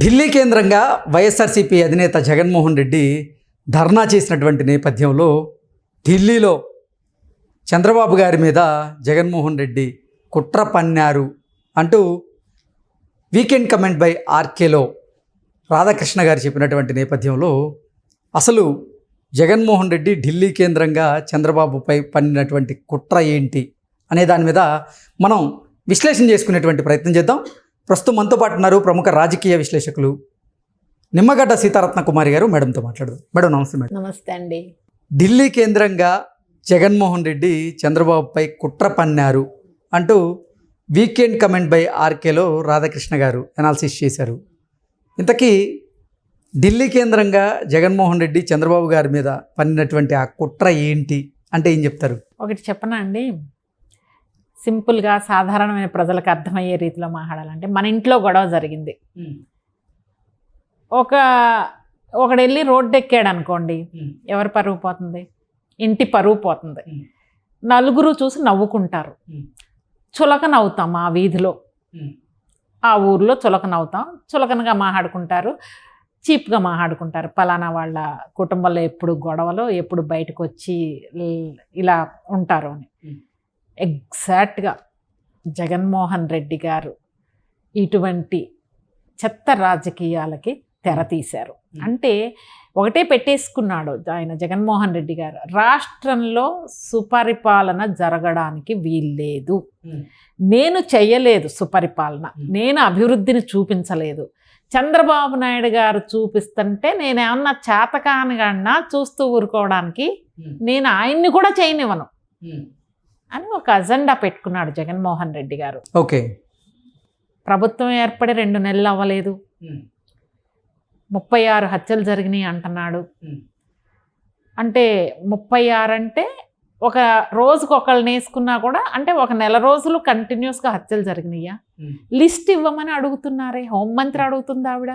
ఢిల్లీ కేంద్రంగా వైఎస్ఆర్సీపీ అధినేత జగన్మోహన్ రెడ్డి ధర్నా చేసినటువంటి నేపథ్యంలో ఢిల్లీలో చంద్రబాబు గారి మీద జగన్మోహన్ రెడ్డి కుట్ర పన్నారు అంటూ వీకెండ్ కమెంట్ బై ఆర్కేలో రాధాకృష్ణ గారు చెప్పినటువంటి నేపథ్యంలో అసలు జగన్మోహన్ రెడ్డి ఢిల్లీ కేంద్రంగా చంద్రబాబుపై పన్నినటువంటి కుట్ర ఏంటి అనే దాని మీద మనం విశ్లేషణ చేసుకునేటువంటి ప్రయత్నం చేద్దాం. ప్రస్తుతం మనతో పాటు ఉన్నారు ప్రముఖ రాజకీయ విశ్లేషకులు నిమ్మగడ్డ సీతారత్న కుమారి గారు మేడంతో మాట్లాడదాం. మేడం నమస్తే మేడం. నమస్తే అండి. ఢిల్లీ కేంద్రంగా జగన్మోహన్ రెడ్డి చంద్రబాబుపై కుట్ర పన్నారు అంటూ వీకెండ్ కమెంట్ బై ఆర్కేలో రాధాకృష్ణ గారు అనాలిసిస్ చేశారు. ఇంతకీ ఢిల్లీ కేంద్రంగా జగన్మోహన్ రెడ్డి చంద్రబాబు గారి మీద పన్నినటువంటి ఆ కుట్ర ఏంటి? అంటే ఏం చెప్తారు? ఒకటి చెప్పనా అండి? సింపుల్గా సాధారణమైన ప్రజలకు అర్థమయ్యే రీతిలో మాట్లాడాలంటే మన ఇంట్లో గొడవ జరిగింది. ఒక ఒకడు వెళ్ళి రోడ్డు ఎక్కాడు అనుకోండి ఎవరి పరువు పోతుంది? ఇంటి పరువు పోతుంది. నలుగురు చూసి నవ్వుకుంటారు. చులక నవ్వుతాం ఆ వీధిలో. ఆ ఊర్లో చులకన అవుతాం చులకనగా మాట్లాడుకుంటారు. చీప్గా మాట్లాడుకుంటారు. పలానా వాళ్ళ కుటుంబంలో ఎప్పుడు గొడవలు ఎప్పుడు బయటకు వచ్చి ఇల్- ఉంటారు అని. ఎగ్జాక్ట్గా జగన్మోహన్ రెడ్డి గారు ఇటువంటి చెత్త రాజకీయాలకి తెర తీశారు. అంటే ఒకటే పెట్టేసుకున్నాడు ఆయన జగన్మోహన్ రెడ్డి గారు. రాష్ట్రంలో సుపరిపాలన జరగడానికి వీల్లేదు. నేను చెయ్యలేదు సుపరిపాలన. నేను అభివృద్ధిని చూపించలేదు. చంద్రబాబు నాయుడు గారు చూపిస్తుంటే నేను ఏమన్నా చేతకానిగన్నా చూస్తూ ఊరుకోవడానికి నేను ఆయన్ని కూడా చేయనివ్వను. అని ఒక అజెండా పెట్టుకున్నాడు జగన్మోహన్ రెడ్డి గారు. ఓకే. ప్రభుత్వం ఏర్పడి రెండు నెలలు అవ్వలేదు. ముప్పై ఆరు హత్యలు జరిగినాయి అంటున్నాడు. అంటే ముప్పై ఆరు అంటే ఒక రోజుకు ఒకళ్ళని వేసుకున్నా కూడా అంటే ఒక నెల రోజులు కంటిన్యూస్గా హత్యలు జరిగినాయా? లిస్ట్ ఇవ్వమని అడుగుతున్నారే. హోంమంత్రి అడుగుతుంది ఆవిడ.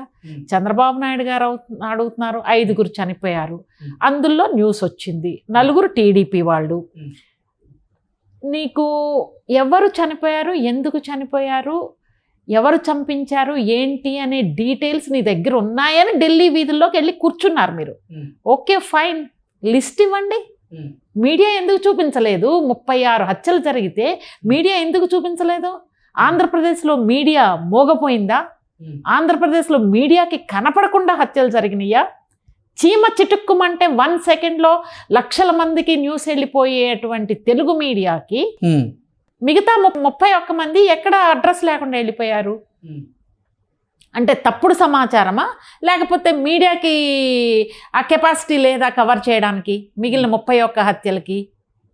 చంద్రబాబు నాయుడు గారు అడుగుతున్నారు. ఐదుగురు చనిపోయారు. అందులో న్యూస్ వచ్చింది. నలుగురు టీడీపీ వాళ్ళు. నీకు ఎవరు చనిపోయారు? ఎందుకు చనిపోయారు? ఎవరు చంపించారు? ఏంటి అనే డీటెయిల్స్ నీ దగ్గర ఉన్నాయని ఢిల్లీ వీధుల్లోకి వెళ్ళి కూర్చున్నారు మీరు. Okay fine. లిస్ట్ ఇవ్వండి. మీడియా ఎందుకు చూపించలేదు? ముప్పై ఆరు హత్యలు జరిగితే మీడియా ఎందుకు చూపించలేదు? ఆంధ్రప్రదేశ్లో మీడియా మోగపోయిందా? ఆంధ్రప్రదేశ్లో మీడియాకి కనపడకుండా హత్యలు జరిగినాయా? చీమ చిటుక్కుమంటే వన్ సెకండ్లో లక్షల మందికి న్యూస్ వెళ్ళిపోయేటువంటి తెలుగు మీడియాకి మిగతా ము- ముప్పై ఒక్క మంది ఎక్కడ అడ్రస్ లేకుండా వెళ్ళిపోయారు? అంటే తప్పుడు సమాచారమా? లేకపోతే మీడియాకి ఆ కెపాసిటీ లేదా కవర్ చేయడానికి మిగిలిన ముప్పై ఒక్క హత్యలకి?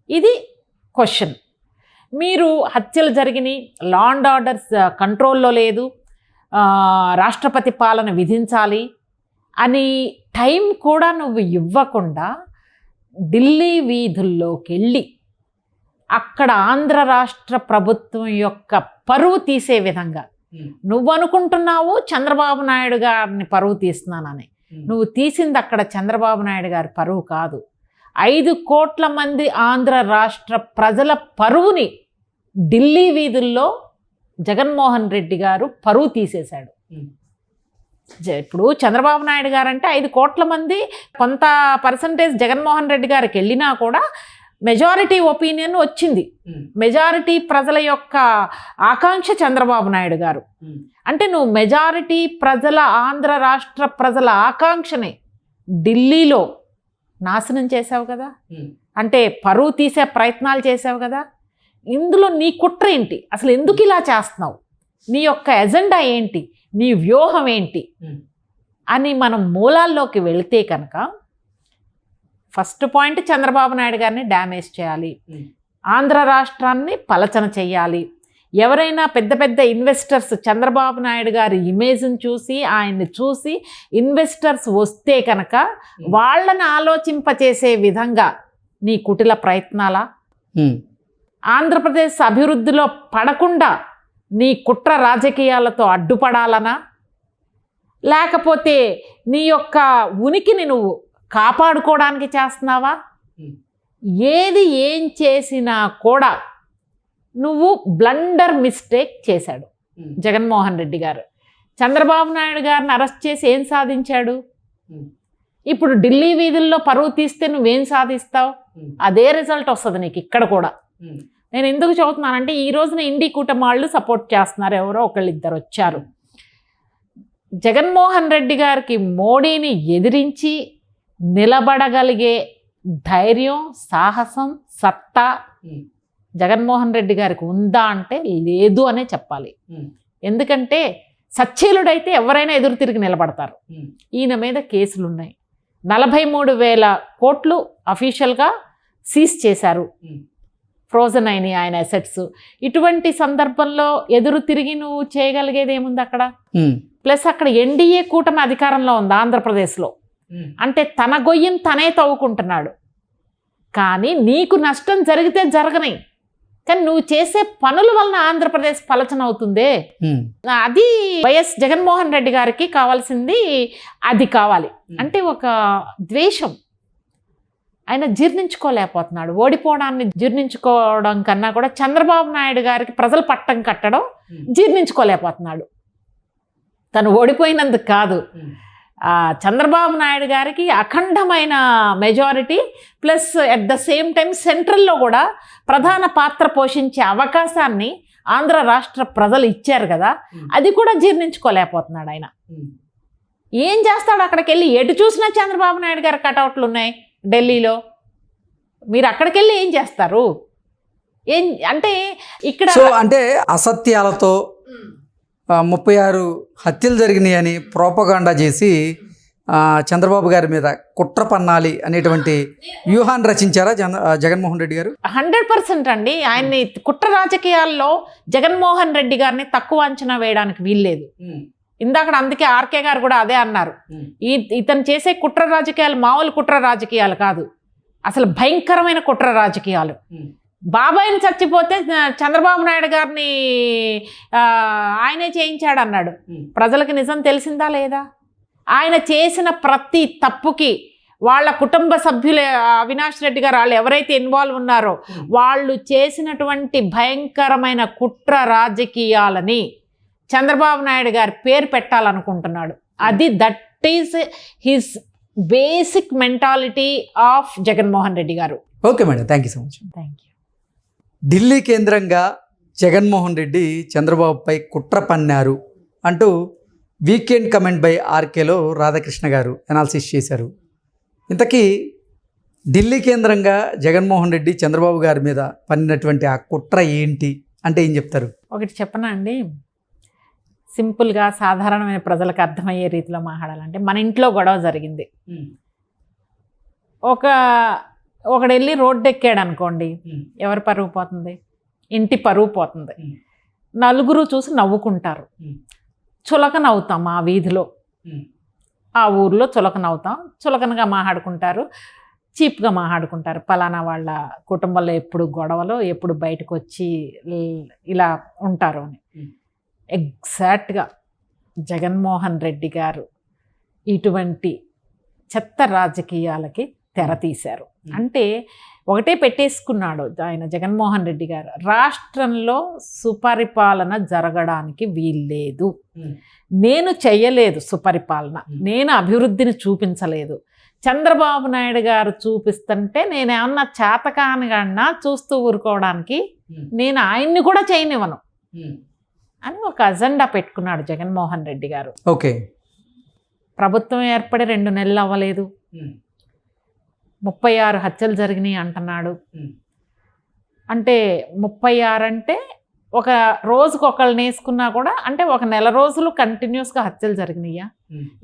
ఇది క్వశ్చన్. మీరు హత్యలు జరిగినాయి లా అండ్ ఆర్డర్స్ కంట్రోల్లో లేదు. రాష్ట్రపతి పాలన విధించాలి. అని టైం కూడా నువ్వు ఇవ్వకుండా ఢిల్లీ వీధుల్లోకి వెళ్ళి అక్కడ ఆంధ్ర రాష్ట్ర ప్రభుత్వం యొక్క పరువు తీసే విధంగా నువ్వు అనుకుంటున్నావు చంద్రబాబు నాయుడు గారిని పరువు తీస్తున్నానని. నువ్వు తీసింది అక్కడ చంద్రబాబు నాయుడు గారి పరువు కాదు. ఐదు కోట్ల మంది ఆంధ్ర రాష్ట్ర ప్రజల పరువుని ఢిల్లీ వీధుల్లో జగన్మోహన్ రెడ్డి గారు పరువు తీసేశాడు. ఇప్పుడు చంద్రబాబు నాయుడు గారు అంటే ఐదు కోట్ల మంది కొంత పర్సంటేజ్ జగన్మోహన్ రెడ్డి గారికి వెళ్ళినా కూడా మెజారిటీ ఒపీనియన్ వచ్చింది. మెజారిటీ ప్రజల యొక్క ఆకాంక్ష చంద్రబాబు నాయుడు గారు. అంటే నువ్వు మెజారిటీ ప్రజల ఆంధ్ర రాష్ట్ర ప్రజల ఆకాంక్షని ఢిల్లీలో నాశనం చేసావు కదా? అంటే పరువు తీసే ప్రయత్నాలు చేసావు కదా? ఇందులో నీ కుట్ర ఏంటి? అసలు ఎందుకు ఇలా చేస్తున్నావు? నీ యొక్క ఎజెండా ఏంటి? నీ వ్యూహం ఏంటి? అని మనం మూలాల్లోకి వెళితే కనుక ఫస్ట్ పాయింట్ చంద్రబాబు నాయుడు గారిని డ్యామేజ్ చేయాలి. ఆంధ్ర రాష్ట్రాన్ని పలచన చెయ్యాలి ఎవరైనా పెద్ద పెద్ద ఇన్వెస్టర్స్ చంద్రబాబు నాయుడు గారి ఇమేజ్ని చూసి ఆయన్ని చూసి ఇన్వెస్టర్స్ వస్తే కనుక వాళ్ళని ఆలోచింపచేసే విధంగా నీ కుటిల ప్రయత్నాలా? ఆంధ్రప్రదేశ్ అభివృద్ధిలో పడకుండా నీ కుట్ర రాజకీయాలతో అడ్డుపడాలనా? లేకపోతే నీ యొక్క ఉనికిని నువ్వు కాపాడుకోవడానికి చేస్తున్నావా? ఏది ఏం చేసినా కూడా నువ్వు బ్లండర్ మిస్టేక్ చేశాడు జగన్మోహన్ రెడ్డి గారు. చంద్రబాబు నాయుడు గారిని అరెస్ట్ చేసి ఏం సాధించాడు? ఇప్పుడు ఢిల్లీ వీధుల్లో పరువు తీస్తే నువ్వేం సాధిస్తావు? అదే రిజల్ట్ వస్తుంది నీకు ఇక్కడ కూడా. నేను ఎందుకు చదువుతున్నానంటే ఈ రోజున ఇండి కూటమి వాళ్ళు సపోర్ట్ చేస్తున్నారు. ఎవరో ఒకళ్ళు ఇద్దరు వచ్చారు. జగన్మోహన్ రెడ్డి గారికి మోడీని ఎదిరించి నిలబడగలిగే ధైర్యం సాహసం సత్తా జగన్మోహన్ రెడ్డి గారికి ఉందా అంటే లేదు అనే చెప్పాలి. ఎందుకంటే సచ్చీలుడైతే ఎవరైనా ఎదురు తిరిగి నిలబడతారు. ఈయన మీద కేసులు ఉన్నాయి నలభై మూడు వేల కోట్లు అఫీషియల్గా సీజ్ చేశారు. ఫ్రోజన్ అయినాయి ఆయన అసెట్స్ ఇటువంటి సందర్భంలో ఎదురు తిరిగి నువ్వు చేయగలిగేది ఏముంది అక్కడ? ప్లస్ అక్కడ ఎన్డీఏ కూటమి అధికారంలో ఉంది ఆంధ్రప్రదేశ్లో. అంటే తన గొయ్యిని తనే తవ్వుకుంటున్నాడు. కానీ నీకు నష్టం జరిగితే జరగని. కానీ నువ్వు చేసే పనుల వలన ఆంధ్రప్రదేశ్ పలచన అవుతుందే? అది వైఎస్ జగన్మోహన్ రెడ్డి గారికి కావాల్సింది అది కావాలి. అంటే ఒక ద్వేషం. ఆయన జీర్ణించుకోలేకపోతున్నాడు. ఓడిపోవడాన్ని జీర్ణించుకోవడం కన్నా కూడా చంద్రబాబు నాయుడు గారికి ప్రజలు పట్టం కట్టడం జీర్ణించుకోలేకపోతున్నాడు. తను ఓడిపోయినందుకు కాదు. చంద్రబాబు నాయుడు గారికి అఖండమైన majority plus at the same time సెంట్రల్లో కూడా ప్రధాన పాత్ర పోషించే అవకాశాన్ని ఆంధ్ర రాష్ట్ర ప్రజలు ఇచ్చారు కదా. అది కూడా జీర్ణించుకోలేకపోతున్నాడు ఆయన. ఏం చేస్తాడు అక్కడికి వెళ్ళి? ఎటు చూసినా చంద్రబాబు నాయుడు గారి కటౌట్లు ఉన్నాయి. ఢిల్లీలో. మీరు అక్కడికి వెళ్ళి ఏం చేస్తారు? ఏం అంటే ఇక్కడ సో అంటే అసత్యాలతో ముప్పై ఆరు హత్యలు జరిగినాయని ప్రోపగాండా చేసి చంద్రబాబు గారి మీద కుట్ర పన్నాలి అనేటువంటి వ్యూహాన్ని రచించారా జగన్మోహన్ రెడ్డి గారు? హండ్రెడ్ పర్సెంట్ అండి. ఆయన్ని కుట్ర రాజకీయాల్లో జగన్మోహన్ రెడ్డి గారిని తక్కువ అంచనా వేయడానికి వీల్లేదు. ఇందాక అందుకే ఆర్కే గారు కూడా అదే అన్నారు. ఈ ఇతను చేసే కుట్ర రాజకీయాలు మామూలు కుట్ర రాజకీయాలు కాదు. అసలు భయంకరమైన కుట్ర రాజకీయాలు. బాబాయిని చచ్చిపోతే చంద్రబాబు నాయుడు గారిని ఆయనే చేయించాడు అన్నాడు ప్రజలకు నిజం తెలిసిందా లేదా? ఆయన చేసిన ప్రతి తప్పుకి వాళ్ళ కుటుంబ సభ్యులు అవినాష్ రెడ్డి గారు వాళ్ళు ఎవరైతే ఇన్వాల్వ్ ఉన్నారో వాళ్ళు చేసినటువంటి భయంకరమైన కుట్ర రాజకీయాలని చంద్రబాబు నాయుడు గారి పేరు పెట్టాలనుకుంటున్నాడు. అది that is his basic mentality of Jaganmohan Reddy garu. Okay madam thank you so much thank you Delhi కేంద్రంగా జగన్మోహన్ రెడ్డి చంద్రబాబుపై కుట్ర పన్నారు అంటూ వీకెండ్ కమెంట్ బై ఆర్కేలో రాధాకృష్ణ గారు అనాలిసిస్ చేశారు. ఇంతకీ ఢిల్లీ కేంద్రంగా జగన్మోహన్ రెడ్డి చంద్రబాబు గారి మీద పన్నినటువంటి ఆ కుట్ర ఏంటి అంటే ఏం చెప్తారు? ఒకటి చెప్పనా అండి? సింపుల్గా సాధారణమైన ప్రజలకు అర్థమయ్యే రీతిలో మాట్లాడాలంటే మన ఇంట్లో గొడవ జరిగింది. ఒక ఒకడు వెళ్ళి రోడ్డు ఎక్కాడు అనుకోండి ఎవరి పరువు పోతుంది? ఇంటి పరువు పోతుంది. నలుగురు చూసి నవ్వుకుంటారు. చులక నవ్వుతాం ఆ వీధిలో. ఆ ఊర్లో చులకన అవుతాం చులకనగా మాట్లాడుకుంటారు. చీప్గా మాట్లాడుకుంటారు. పలానా వాళ్ళ కుటుంబంలో ఎప్పుడు గొడవలు ఎప్పుడు బయటకు వచ్చి ఇల్- ఉంటారు అని. ఎగ్జాక్ట్గా జగన్మోహన్ రెడ్డి గారు ఇటువంటి చెత్త రాజకీయాలకి తెర తీశారు. Hmm. అంటే ఒకటే పెట్టేసుకున్నాడు ఆయన జగన్మోహన్ రెడ్డి గారు. రాష్ట్రంలో సుపరిపాలన జరగడానికి వీల్లేదు. నేను చెయ్యలేదు సుపరిపాలన. Hmm. నేను అభివృద్ధిని చూపించలేదు. చంద్రబాబు నాయుడు గారు చూపిస్తుంటే నేను ఏమన్నా చేతకానిగన్నా చూస్తూ ఊరుకోవడానికి నేను ఆయన్ని కూడా చేయనివ్వను. అని ఒక అజెండా పెట్టుకున్నాడు జగన్మోహన్ రెడ్డి గారు. ఓకే. ప్రభుత్వం ఏర్పడి రెండు నెలలు అవ్వలేదు. ముప్పై ఆరు హత్యలు జరిగినాయి అంటున్నాడు. అంటే ముప్పై ఆరు అంటే ఒక రోజుకు ఒకళ్ళని వేసుకున్నా కూడా అంటే ఒక నెల రోజులు కంటిన్యూస్గా హత్యలు జరిగినాయా?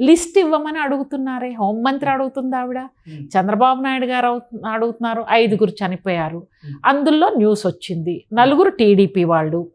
లిస్ట్ ఇవ్వమని అడుగుతున్నారే. హోంమంత్రి అడుగుతుంది ఆవిడ. చంద్రబాబు నాయుడు గారు అడుగుతున్నారు. ఐదుగురు చనిపోయారు. అందులో న్యూస్ వచ్చింది. నలుగురు టీడీపీ వాళ్ళు.